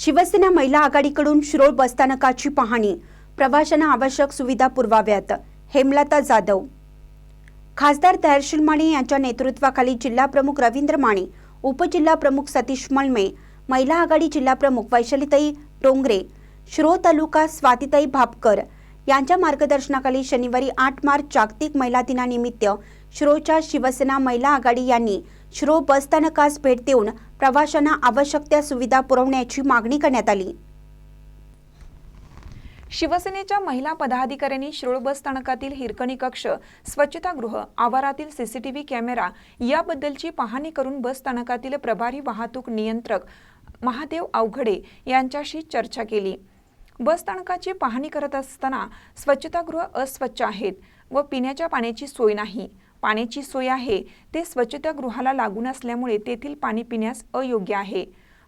शिवसेना महिला आघाडीकडून शिरोळ बसस्थानकाची पाहणी. प्रवाशांना आवश्यक सुविधा पुरवाव्यात. हेमलता जाधव. खासदार तहर्षुल माने यांच्या नेतृत्वाखाली जिल्हा प्रमुख रवींद्र माने उपजिल्हाप्रमुख सतीश मळमे महिला आघाडी जिल्हाप्रमुख वैशालीताई डोंगरे शिरोळ तालुका स्वातीताई भापकर यांच्या मार्गदर्शनाखाली शनिवारी आठ मार्च जागतिक महिला दिनानिमित्त श्रोच्या शिवसेना महिला आघाडी यांनी श्रो बसस्थानकास भेट देऊन प्रवाशांना आवश्यक त्या सुविधा पुरवण्याची मागणी करण्यात आली. शिवसेनेच्या महिला पदाधिकाऱ्यांनी शिरोळ बस स्थानकातील हिरकणी कक्ष स्वच्छतागृह आवारातील सीसीटीव्ही कॅमेरा याबद्दलची पाहणी करून बस स्थानकातील प्रभारी वाहतूक नियंत्रक महादेव अवघडे यांच्याशी चर्चा केली. बस स्थानकाची पाहणी करत असताना स्वच्छतागृह अस्वच्छ आहेत व पिण्याच्या पाण्याची सोय नाही. पाण्याची सोय आहे ते स्वच्छतागृहाला लागून असल्यामुळे तेथील पाणी पिण्यास अयोग्य आहे.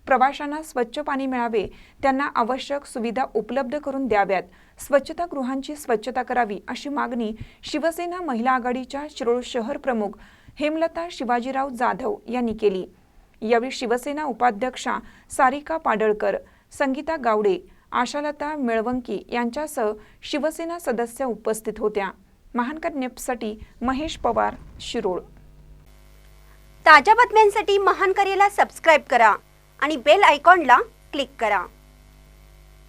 प्रवाशांना स्वच्छ पाणी मिळावे त्यांना आवश्यक सुविधा उपलब्ध करून द्याव्यात. स्वच्छतागृहांची स्वच्छता करावी अशी मागणी शिवसेना महिला आघाडीच्या शिरोळ शहर प्रमुख हेमलता शिवाजीराव जाधव यांनी केली. यावेळी शिवसेना उपाध्यक्षा सारिका पाडळकर संगीता गावडे आशालता मिळवंकी यांच्यासह शिवसेना सदस्य उपस्थित होत्या. महानकर नेपसाठी महेश पवार शिरोळ. ताज्या बातम्यांसाठी महानकरेला सबस्क्राईब करा आणि बेल आयकॉनला क्लिक करा.